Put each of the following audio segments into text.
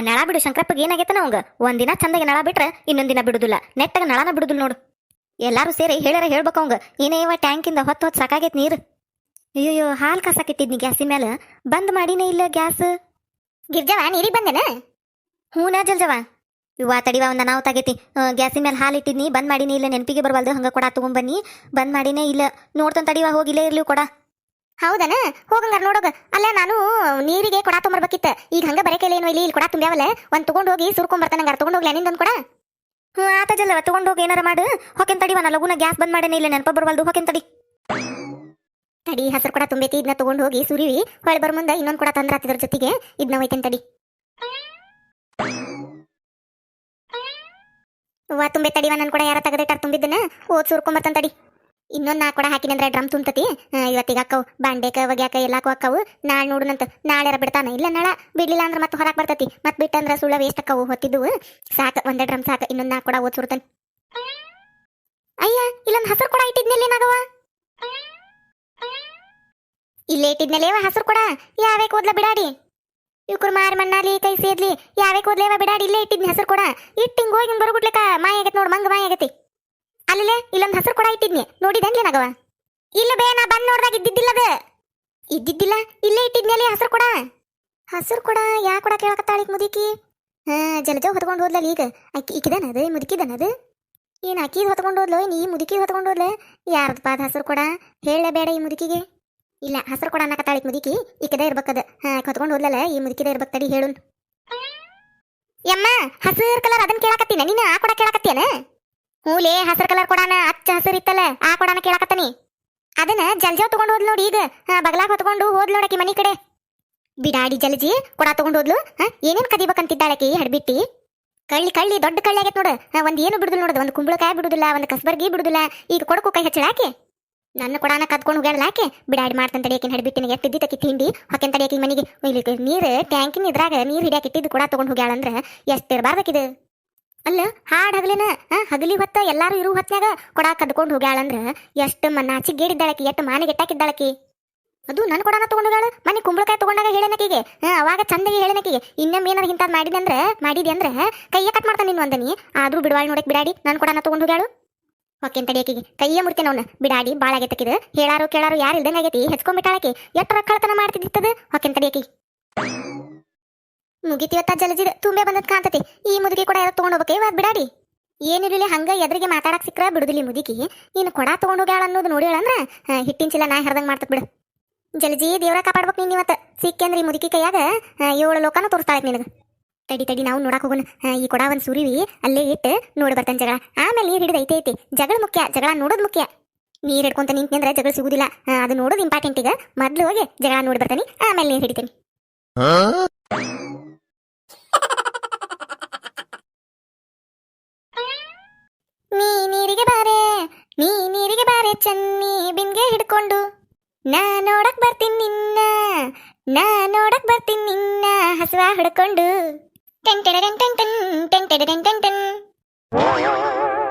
ನಳ ಬಿಡು ಶಂಕರಪ್ಪಗೆ ಏನಾಗೈತೆ ಅವಂಗ? ಒಂದಿನ ಚಂದಗೆ ನಳ ಬಿಟ್ರೆ ಇನ್ನೊಂದಿನ ದಿನ ಬಿಡುದಿಲ್ಲ. ನೆಟ್ಟಾಗ ನಳನ ಬಿಡುದಿಲ್ಲ ನೋಡು. ಎಲ್ಲಾರು ಸೇರಿ ಹೇಳ್ಯಾರ ಹೇಳ್ಬೇಕು ಅವಂಗ. ಏನೇ ಇವ ಟ್ಯಾಂಕಿಂದ ಹೊತ್ತು ಹೊತ್ತು ಸಾಕಾಗೈತೆ ನೀರು. ಅಯ್ಯೋ ಹಾಲು ಕಾಸಾಕಿಟ್ಟಿದ್ನಿ ಗ್ಯಾಸಿನ ಮೇಲೆ ಬಂದ್ ಮಾಡಿನೇ ಇಲ್ಲ ಗ್ಯಾಸ್. ಗಿರ್ಜವ ನೀರಿಗೆ ಬಂದೇನ? ಹೂನ ಜಲ್ಜವ. ಇವ ತಡಿವ ಒಂದ ನಾವು ತಾಗೈತಿ ಗ್ಯಾಸಿನ ಮೇಲೆ ಹಾಲು ಇಟ್ಟಿದ್ನಿ ಬಂದ್ ಮಾಡಿನೇ ಇಲ್ಲ. ನೆನಪಿಗೆ ಬರವಲ್ದು ಹಂಗ ಕೊಡ ತಗೊಂಬನ್ನಿ. ಬಂದ್ ಮಾಡಿನೇ ಇಲ್ಲ. ನೋಡ್ತಾನೆ ತಡಿವ ಹೋಗಿಲ್ಲೇ ಇರ್ಲಿ ಕೊಡ. ಹೌದನ? ಹೋಗಂಗಾರ ನೋಡೋಗ. ಅಲ್ಲ ನಾನು ನೀರಿಗೆ ಕೊಡ ತೊಂಬರ್ಬೇಕಿತ್ತ. ಈಗ ಹಂಗ ಬರೇ ಇಲ್ಲ ಇಲ್ಲಿ ಇಲ್ಲಿ ಕೊಡ ತುಂಬ್ಯಾವಲ್ಲ? ಒಂದ್ ತಗೊಂಡ ಹೋಗಿ ಸುರ್ಕೊಂಡ್ ಬರ್ತಾನಂಗಾರ ತಗೊಂಡ್ ಹೋಗ್ಲಿ ನಿಂದೊಂದ್ ಕೊಡ. ಹ್ಞೂ ಆತ ತಗೊಂಡ ತಗೊಂಡ್ ಹೋಗಿ ಏನಾರ ಮಾಡು. ಹೊಕೆನ್ ತಡಿ ನಾ ಲಗುನ ಗ್ಯಾಸ್ ಬಂದ್ ಮಾಡೇನೆ ಇಲ್ಲ ನೆನಪ ಬರ್ವಲ್ದು. ಹೊಕೆನ್ ತಡಿ. ತಡಿ ಹಸರು ಕೊಡ ತುಂಬೈತಿ ಇದನ್ನ ತಗೊಂಡ ಹೋಗಿ ಸುರಿವಿ. ಹೊಳೆ ಬರ್ ಮುಂದೆ ಇನ್ನೊಂದ್ ಕೊಡ ತಂದ್ರ ಆತಿದ್ರ ಜೊತೆಗೆ. ಇದನ್ನ ಒಯ್ತೇನೆ ತಡಿ. ವಾ ತುಂಬೆ ತಡಿವ ನನ್ ಕೂಡ ಯಾರ ತೆಗೆದಿಟ್ಟಾರ ತುಂಬಿದ್ದನ ಓದ್ ಸುರ್ಕೊಂಬರ್ತಾನ ತಡಿ. ಇನ್ನೊಂದ್ ನಾ ಕೂಡ ಹಾಕಿನಂದ್ರೆ ಡ್ರಮ್ ತುಂಬತತಿ. ಇವತ್ತಿಗೆ ಅಕ್ಕವು ಬಾಂಡೆಕ, ಒಗ್ಯಾಕ ಎಲ್ಲಾಕು ಅಕ್ಕವು ನಾಳೆ ನೋಡುನಂತ. ನಾಳೆ ಬಿಡ್ತಾನ. ಇಲ್ಲ ನಾಳ, ಬಿಡ್ಲಿಲ್ಲ ಅಂದ್ರೆ ಮತ್ತೆ ಹೊರಗೆ ಬರ್ತತಿ. ಮತ್ತೆ ಬಿಟ್ಟಂದ್ರೆ ಸುಳ್ಳ ವೇಸ್ಟ್ ಅಕ್ಕವು ಹೊತ್ತಿದ್ದು ಸಾಕ, ಒಂದೇ ಡ್ರಮ್ ಸಾಕ. ಇನ್ನೊಂದ್ ನಾ ಕೂಡ ಓದ್ ಸುರ್ತಾನ. ಅಯ್ಯ, ಇಲ್ಲೊಂದು ಹಸರು ಕೂಡ ಇಟ್ಟಿದ್ನಲ್ಲಿ ಏನಾಗವ ಇಲ್ಲೇ ಇಟ್ಟಿದ್ನಲ್ಲೇವ ಹಸರು ಕೂಡ. ಯಾವೇ ಕೂದ್ಲ ಬಿಡಾಡಿ? ಇವ್ಕುರ್ ಮಾರಿ ಮಣ್ಣಾಲಿ, ಕೈ ಸೇದ್ಲಿ, ಯಾವೇ ಕೂದ್ಲೇವ ಬಿಡಾಡಿ? ಇಲ್ಲೇ ಇಟ್ಟಿದ್ನ ಹೆಸರು ಕೂಡ. ಇಟ್ಟು ಹಿಂಗ ಹೋಗಿ ಬರಗುಟ್ಲಿಕ್ಕ ಮಾಯ ಆಗೈತೆ ನೋಡು, ಮಂಗ ಮಾಯ ಆಗೈತಿ. ಅಲ್ಲೇ ಇಲ್ಲೊಂದು ಹಸಿರು ಕೂಡ ಇಟ್ಟಿದ್ನಿ. ನೋಡಿದೇನ್ಲಿ ನಗವ? ಇಲ್ಲ ಬೇ, ನಾ ಬಂದ್ ನೋಡ್ದಾಗ ಅದು. ಇದ್ದಿದ್ದಿಲ್ಲ? ಇಲ್ಲೇ ಇಟ್ಟಿದ್ನಲ್ಲಿ ಹಸಿರು ಕೂಡ. ಹಸಿರು ಕೂಡ ಯಾ ಕೂಡ ಕೇಳಕತ್ತಾಳಿ ಮುದುಕಿ? ಹಾ, ಜಲಜ ಹೊತ್ಕೊಂಡು ಹೋದ್ಲಲ್ಲ ಈಗ. ಅಕ್ಕಿ ಇಕ್ಕಿದನದು ಮುದುಕಿದನದು ಏನು ಅಕ್ಕಿ ಹೊತ್ಕೊಂಡು ಹೋದ್ಲು ನೀ ಮುದುಕಿ ಹೊತ್ಕೊಂಡು ಹೋದ್ಲೆ? ಯಾರದಪ್ಪ ಅದು ಹಸಿರು ಕೂಡ? ಹೇಳಬೇಡ ಈ ಮುದುಕಿಗೆ. ಇಲ್ಲ, ಹಸಿರು ಕೂಡ ಈಗ ಮುದುಕಿ. ಇಕ್ಕದೇ ಇರ್ಬೇಕದ ಹಾ ಹೊತ್ಕೊಂಡು ಹೋದ್ಲಲ್ಲ, ಈ ಮುದುಕಿದೇ ಇರ್ಬೇಕು ತಡಿ ಹೇಳು ಯಮ್ಮ, ಹಸಿರು ಕಲರ್ ಅದನ್ನ ಕೇಳಕತ್ತೀನ? ನೀನು ಆ ಕೂಡ ಕೇಳಕತ್ತೀನ ಹೂಲೇ ಹಸಿರು ಕಲರ್ ಕೊಡಾನ, ಅಚ್ಚ ಹಸಿರು ಇತ್ತಲ್ಲ, ಆ ಕೊಡಾನ ಕೇಳಾಕತ್ತನಿ. ಅದನ್ನ ಜಲ್ಜಾವ್ ತಗೊಂಡು ಹೋದ್ಲು ನೋಡಿ ಈಗ. ಬಗಲಾಗ ಹೊತ್ಕೊಂಡು ಹೋದ್ಲು ನೋಡಕಿ ಮನಿ ಕಡೆ. ಬಿಡಾಡಿ ಜಲಜಿ, ಕೊಡ ತಗೊಂಡು ಹೋದ್ಲು. ಏನೇನ್ ಕದಿಬೇಕಂತಿದ್ದಾಳಕಿ ಹಡ್ಬಿಟ್ಟಿ. ಕಳ್ಳಿ ಕಳ್ಳಿ, ದೊಡ್ಡ ಕಳ್ಳಿ ಆಗೈತೆ ನೋಡು. ಒಂದ್ ಏನು ಬಿಡುದಿಲ್ಲ ನೋಡು, ಒಂದು ಕುಂಬಳಕಾಯಿ ಬಿಡುದಿಲ್ಲ, ಒಂದು ಕಸಬರ್ಗಿ ಬಿಡುದಿಲ್ಲ. ಈಗ ಕೊಡಕು ಕೈ ಹಚ್ಚಳಾಕೆ ನನ್ನ ಕೊಡಾನ ಕದ್ಕೊಂಡು ಹೋಗ್ಯಾಳ ಆಕೆ? ಬಿಡಾಡಿ ಮಾಡ್ತಾನೆ ತಡಿಯಾಕಿನ ಹಡ್ಬಿಟ್ಟಿನ. ಎಷ್ಟು ಇದ್ದಿದ್ದಕ್ಕೆ ತಿಂಡಿ ಹೊಕೆನ್ ತಡಿಯಾಕಿ ಮನೆಗೆ. ನೀರು ಟ್ಯಾಂಕಿನ ಇದ್ರಾಗ ನೀರು ಹಿಡಿಯಾಕಿಟ್ಟಿದ್ದು ಕೊಡ ತಗೊಂಡು ಹೋಗ್ಯಾಳಂದ್ರೆ ಎಷ್ಟು ಇರಬಾರ್ದಕ್ಕಿದು ಅಲ್ಲ, ಹಾಡ್ ಹಗಲಿನ ಹಗಲಿ ಹೊತ್ತ ಎಲ್ಲಾರು ಇರು ಹೊತ್ನ್ಯಾಗ ಕೊಡಾ ಕದ್ಕೊಂಡು ಹೋಗ್ಯಾಳಂದ್ರ ಎಷ್ಟು ಮನ್ನಾಚಿ ಗೇಡಿದ್ದಾಳಕಿ, ಎಷ್ಟು ಮಾನೆ ಗೆಟ್ಟಾಕಿದ್ದಾಳಕಿ? ಅದು ನನ್ನ ಕೊಡನ ತಗೊಂಡೋಗಾಳ ಮನೆ ಕುಂಬಳಕಾಯಿ ತಗೊಂಡಾಗ ಹೇಳನಕಿಗೆ? ಅವಾಗ ಚಂದಗೆ ಹೇಳನಕಿಗೆ? ಇನ್ನೊಮ್ಮೆ ಏನಾರ ಇಂಥದ್ದು ಮಾಡಿದೆ ಅಂದ್ರೆ ಮಾಡಿದೆ ಅಂದ್ರೆ ಕೈಯ ಕಟ್ ಮಾಡ್ತಾನೆ ನಿನ್ ಒಂದನಿ ಆದ್ರೂ ಬಿಡವಾಳ್ ನೋಡಕ್ ಬಿಡಾಡಿ ನನ್ನ ಕೊಡನ ತಗೊಂಡು ಹೋಗ್ಯಾಳು. ಓಕೆ ತಡಿಯಕಿಗೆ ಕೈಯ ಮುಡ್ತೇನೆ ಅವ್ನ. ಬಿಡಾಡಿ, ಬಾಳ ಆಗೈತಕಿದ. ಹೇಳಾರು ಕೇಳಾರು ಯಾರು ಇಲ್ದಂಗ ಆಗೈತಿ? ಹೆಚ್ಕೊಂಡ್ಬಿಟ್ಟಾಳಕಿ ಎಷ್ಟು ರೊಕ್ಕಳತನ ಮಾಡ್ತಿದ್ದಿತ್ತದ? ಓಕೆ ತಡಿಯಕಿ ಮುಗಿತಿವತ್ತ ಜಲಜಿದ ತುಂಬೆ ಬಂದದ್ ಕಾಂತತಿ ಈ ಮುದುಕಿ ಕೂಡ ಯಾರೋ ಹೋಗಕ್ಕೆ ಇವಾದ್ ಬಿಡಾಡಿ. ಏನಿರಲಿ ಹಂಗ ಎದ್ರಿಗೆ ಮಾತಾಡಕ್ ಸಿಕ್ರ ಬಿಡುದಿಲ್ಲ ಮುದುಕಿ ನೀನು ಕೊಡ ತಗೊಂಡೋಗ್ಯಾಳ ಅನ್ನೋದು ನೋಡಿಳ ಅಂದ್ರ ಹಾ, ಹಿಟ್ಟಿನ ಚೀಲ ನಾ ಹರ್ದಂಗ್ ಮಾಡ್ತತ್ ಬಿಡು. ಜಲಜಿ ದೇವ್ರ ಕಾಪಾಡ್ಬೇಕು ನೀನ್ ಇವತ್ತು. ಸಿಕ್ಕೇಂದ್ರಿ ಮುದುಕಿ ಕೈಯಾಗ ಏಳು ಲೋಕನ ತೋರಿಸ್ತಾಳೆ ನಿನಗ. ತಡಿ ತಡಿ ನಾವು ನೋಡಕ್ ಹೋಗೋಣ. ಈ ಕೊಡ ಒಂದ್ ಸುರಿವಿ ಅಲ್ಲೇ ಇಟ್ಟು ನೋಡಿ ಬರ್ತಾನೆ ಜಗಳ. ಆಮೇಲೆ ನೀರ್ ಹಿಡಿದ ಐತೆ ಐತಿ ಜಗಳ ಮುಖ್ಯ ಜಗಳ ನೋಡೋದು ಮುಖ್ಯ. ನೀರ್ ಹಿಡ್ಕೊಂತ ನಿಂತ್ನಂದ್ರೆ ಜಗಳ ಸಿಗುದಿಲ್ಲ. ಅದು ನೋಡೋದು ಇಂಪಾರ್ಟೆಂಟ್ ಈಗ. ಮೊದ್ಲು ಹೋಗಿ ಜಗಳ ನೋಡಿ ಬರ್ತಾನೆ ಆಮೇಲೆ ನೀರ್ ಹಿಡಿತೇನೆ ನೀ ನೀರಿಗೆ ಬಾರೆ ನೀ ನೀರಿಗೆ ಬಾರೆ ಚನ್ನಿ ಬಿನ್ಗೆ ಹಿಡ್ಕೊಂಡು. ನಾ ನೋಡಕ್ ಬರ್ತೀನಿ ನಿನ್ನ, ನಾ ನೋಡಕ್ ಬರ್ತೀನಿ ನಿನ್ನ ಹಸುವ ಹಿಡ್ಕೊಂಡು. ಟೆನ್ ಟೆಡ ಟೆನ್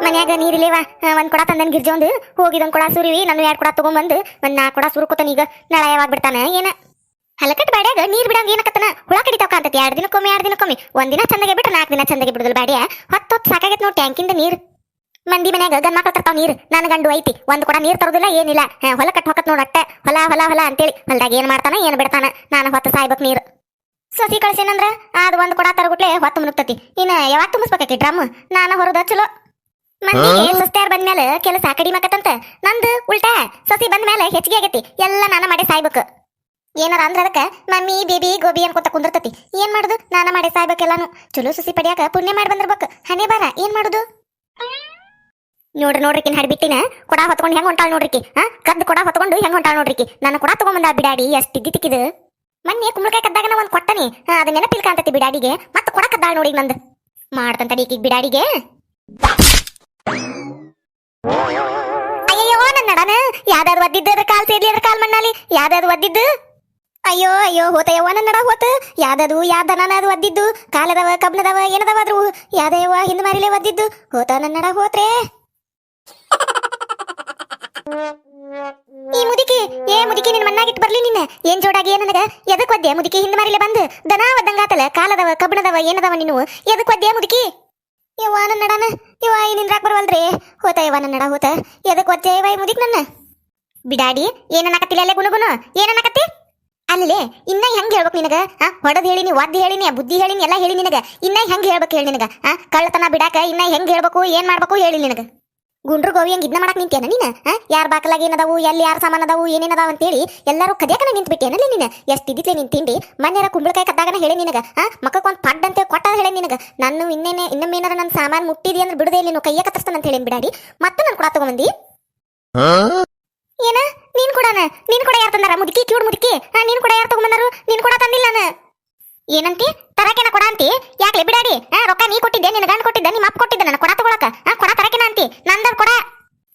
ಮನ್ಯಾಗ ನೀರಿಲೇವ ಒಂದ್ ಕೊಡ ತಂದನ್ ಗಿರ್ಜಿ ಒಂದು, ಹೋಗಿದೊಂದ್ ಕೊಡ ಸುರಿವಿ ನಾನು ಎರಡು ಕೊಡ ತಗೊಂಬಂದು, ಒಂದ್ ನಾ ಕೊಡ ಸುರುಕೋತಾನ ಈಗ, ನಾಳೆ ಯಾವಾಗ ಬಿಡ್ತಾನ, ಏನ? ಹಲಕಟ್ ಬಾಡ್ಯಾಗ ನೀರ್ ಬಿಡಂಗ ಏನಕತ್ತನ ಹುಳ ಕಡಿತಾವ ಕಾಂತತಿ ಎರಡು ದಿನಕ್ಕೊಮ್ಮೆ ಎರಡು ದಿನಕ್ಕೊಮ್ಮೆ. ಒಂದಿನ ಚಂದಗೆ ಬಿಟ್ಟು ನಾಲ್ಕು ದಿನ ಚಂದಗೆ ಬಿಡುದಿಲ್ಲ ಬಾಡ್ಯ ಹೊತ್ತು ಹೊತ್ತು ಸಾಕಾಗೈತೆ ನೋಡಿ ಟ್ಯಾಂಕಿಂದ ನೀರು. ಮಂದಿ ಮನ್ಯಾಗ ಗನ್ ಮಕ್ಳು ತರ್ತಾವ ನೀರು. ನನ್ನ ಗಂಡು ಐತಿ. ಒಂದ್ ಕೂಡ ನೀರ್ ತರೋದಿಲ್ಲ ಏನಿಲ್ಲ. ಹೊಲ ಕಟ್ ಹೊಕತ್ ನೋಡಟ್ಟ ಹೊಲ ಹೊಲ ಹೊಲ ಅಂತೇಳಿ. ಹೊಲ್ದಾಗ ಏನ್ ಮಾಡ್ತಾನ ಏನ್ ಬಿಡ್ತಾನ. ನಾನು ಹೊತ್ತ ಸಾಯ್ಬೇಕು ನೀರು. ಸೊಸಿ ಕಳ್ಸೇನಂದ್ರ? ಅದು ಒಂದ್ ಕೊಡ ತರಗುಟ್ಲೆ ಹೊತ್ತ ಮುನುಗ್ತತಿ. ಇನ್ನ ಯಾವಾಗ ತುಂಬಿಸ್ಬೇಕಾಕಿ ಡ್ರಮ್? ನಾನು ಹೊರದ ಚಲೋ. ಮಂದಿಗೆ ಸುಸ್ತಾರ್ ಬಂದ್ಮೇಲೆ ಕೆಲಸ ಕಡಿಮೆ ಆಕತ್ತಂತ ನಂದು ಉಲ್ಟಾ ಸೊಸಿ ಬಂದ್ಮೇಲೆ ಹೆಚ್ಚಿಗೆ ಆಗೈತಿ. ಎಲ್ಲ ನಾನ ಮಾಡಿ ಸಾಯ್ಬೇಕು. ಏನಾರ ಅಂದ್ರ ಅದಕ್ಕ ಮಮ್ಮಿ ಬೇಬಿ ಗೋಬಿ ಅನ್ಕೊತ ಕುಂದಿರ್ತತಿ. ಏನ್ ಮಾಡುದು? ನಾನ ಮಾಡಿ ಸಾಯ್ಬೇಕೆಲ್ಲಾನು ಚಲೋ ಸುಸಿ ಪಡಿಯಾಕ ಪುಣ್ಯ ಮಾಡಿ ಬಂದಿರ್ಬೇಕು. ಹಣೆ ಬಾರ ಏನ್ ಮಾಡುದು? ನೋಡ್ರಿ ನೋಡ್ರಿಕಿನ್ ಹಡ್ಬಿಟ್ಟಿನ. ಕೊಡ ಹೊತ್ಕೊಂಡು ಹೆಂಗ್ ಹೊಂಟಾಳ ನೋಡ್ರಿಕಿ ಹಾ? ಕದ್ದು ಕೊಡ ಹೊತ್ಕೊಂಡು ಹೆಂಗ್ ಹೊಂಟಾಳ ನೋಡ್ರಿಕಿ ನನ್ನ ಕೊಡ ತಗೊಂಬಂದ ಬಿಡಾಡಿ ಅಷ್ಟ್ ತಿಕ್ಕಿದು ಮೊನ್ನೆ ಕುಂಬಳಕಾಯಿ ಕದ್ದಾಗ ನಾ ಒಂದ್ ಕೊಟ್ಟನಿ. ಹಾ, ಅದ ನೆನಪಿಲ್ ಕಾಂತತಿ ಬಿಡಾಡಿಗೆ. ಮತ್ತ ಕೊಡ ಕದ್ದಾಳ ನೋಡಿ ನಂದು. ಮಾಡ್ತಂತ ಈಕಿಗ್ ಬಿಡಾಡಿಗೆ. ಅಯ್ಯಯ್ಯೋ ನನ್ನ ನಡನ. ಯಾವ್ದಾದ್ರು ಒದ್ದಿದ್ದು ಅದ್ರ ಕಾಲ್ ಸೇರ್ಲಿ, ಅದ್ರ ಕಾಲ್ ಮಣ್ಣಾಲಿ ಯಾವ್ದಾದ್ರು ಒದ್ದಿದ್ದು? ಅಯ್ಯೋ ಅಯ್ಯೋ, ಹೋತಯ್ಯವ್ವ ನನ್ನ ನಡ ಹೋತ. ಯಾವ್ದದು, ಯಾವ ದನನ ಅದು ಒದ್ದಿದ್ದು? ಕಾಲದವ, ಕಬ್ನದವ, ಏನದವ ಅದ್ರು ಯಾವ್ದಯ್ಯವ್ವ, ಹಿಂದ್ ಮಾರಿಲೆ ಒದ್ದಿದ್ದು? ಹೋತ ನನ್ನ ನಡ ಹೋತ್ರೆ. ಈ ಮುದುಕಿ, ಏ ಮುದುಕಿ, ನಿನ್ ಮಣ್ಣಾಗಿಟ್ಟು ಬರ್ಲಿ ನಿನ್ನ ಏನ್ ಜೋಡಾಗಿ ನನಗ? ಎದಕ್ ಒದ್ದೆ? ಮುದುಕಿ, ಹಿಂದ ಮಾರಿಲ್ಲ ಬಂದು. ದನ ಒದ್ದಂಗಾತಲ ಕಾಲದವ, ಕಬ್ಬಣದವ, ಏನದವ ನೀನು? ಎದಕ್ ಒದ್ದೆ ಮುದುಕಿ? ಯವ್ವ ನನ್ನ ನಡನ. ಯವ್ವ, ಈ ನಿಂದ್ರಾಕ್ ಬರವಲ್ರಿ? ಹೋತ ಯವ್ವ ನನ್ನ ನಡ, ಹೋತ. ಎದಕ್ ಒದ್ದೆ ಯವ್ವ ಮುದುಕ್ ನನ್ನ? ಬಿಡಾಡಿ ಏನನ್ನಕತ್ತಿಲ್ಲ ಅಲ್ಲೇ ಗುನುಗುನು ಏನನ್ನಕತ್ತಿ? ಅಲ್ಲೇ, ಇನ್ನ ಹೆಂಗ್ ಹೇಳ್ಬೇಕು ನಿನಗ? ಆ, ಹೊಡದ್ ಹೇಳಿನಿ, ಒದ್ದು ಹೇಳಿನಿ ಬುದ್ಧಿ ಹೇಳಿನಿ, ಎಲ್ಲ ಹೇಳಿ ನಿನಗ. ಇನ್ನ ಹೆಂಗ್ ಹೇಳ್ಬೇಕು ಹೇಳಿ ನಿನಗ? ಆ, ಕಳ್ಳತನ ಬಿಡಾಕ ಇನ್ನ ಹೆಂಗ್ ಹೇಳ್ಬೇಕು, ಏನ್ ಮಾಡ್ಬೇಕು ಹೇಳಿ ನಿನಗ. ಗುಂಡ್ರು ಗೋವಿ ಹಂಗ ಇದನ್ನ ಮಾಡಕ್ ನಿಂತೇನ ನೀನ್? ಯಾರ ಬಾಕಲಾಗ ಏನದಾವು, ಎಲ್ಲಿ ಯಾರ ಸಾಮಾನ್ ಅದಾವು, ಏನೇನದಾವ ಅಂತೇಳಿ ಎಲ್ಲರೂ ಕದಿಯಕನ ನಿಂತ್ ಬಿಟ್ಟೇನಲ್ಲಿ ನೀನ್? ಎಷ್ಟ ಇದ್ದಿತ್ಲೆ ನಿನ್ ತಿಂಡಿ? ಮನ್ಯಾರ ಕುಂಬಳಕಾಯಿ ಕದ್ದಾಗನ ಹೇಳಿ ನಿನಗ, ಆ? ಮಕ್ಕ ಒಂದ್ ಪಡ್ ಅಂತ ಕೊಟ್ಟಾದ ಹೇಳಿ ನಿನಗ. ನಾನು ಇನ್ನೇನೆ, ಇನ್ನೊಮ್ಮೇನಾರ ನನ್ನ ಸಾಮಾನ್ ಮುಟ್ಟಿದಿ ಅಂದ್ರೆ ಬಿಡದೆ ಇಲ್ಲಿ ಕೈಯ ಕತ್ತರ್ಸ್ತಾನಂತ ಹೇಳಿ ಬಿಡಾಡಿ. ಮತ್ತೆ ನನ್ ಕೂಡ ತಗೊಂಬಂದಿ? ಏನ? ನೀನ್ ಕೂಡನ? ನೀನ್ ಕೂಡ ಯಾರು ತಂದಾರ? ಮುದುಕಿ ಕಿವುಡ್ ಮುದುಕಿ. ನೀನ್ ಕೂಡ ಯಾರು ತಗೊಂಬಂದಾರು? ನೀನ್ ಕೂಡ ತಂದಿಲ್ಲ ನಾನು. ಏನಂತಿ? ತರಕೆನ ಕೊಡ ಅಂತಿ? ಯಾಕೆ ಬಿಡಾಡಿ. ಹಾ ರೊಕ್ಕ ನೀ ಕೊಟ್ಟಿದ್ದೆ ನಿನ್ನ ಗಂಡ ಕೊಟ್ಟಿದ್ದೆ? ನಿಮ್ಮ ಅಪ್ಪ ಕೊಟ್ಟಿದ್ದೆ? ನನ್ನ ಕೊಡ ತಗೊಳಕ. ಆ, ಕೊಡ ತರಕೇನ ಅಂತಿ? ನಂದ ಕೊಡ.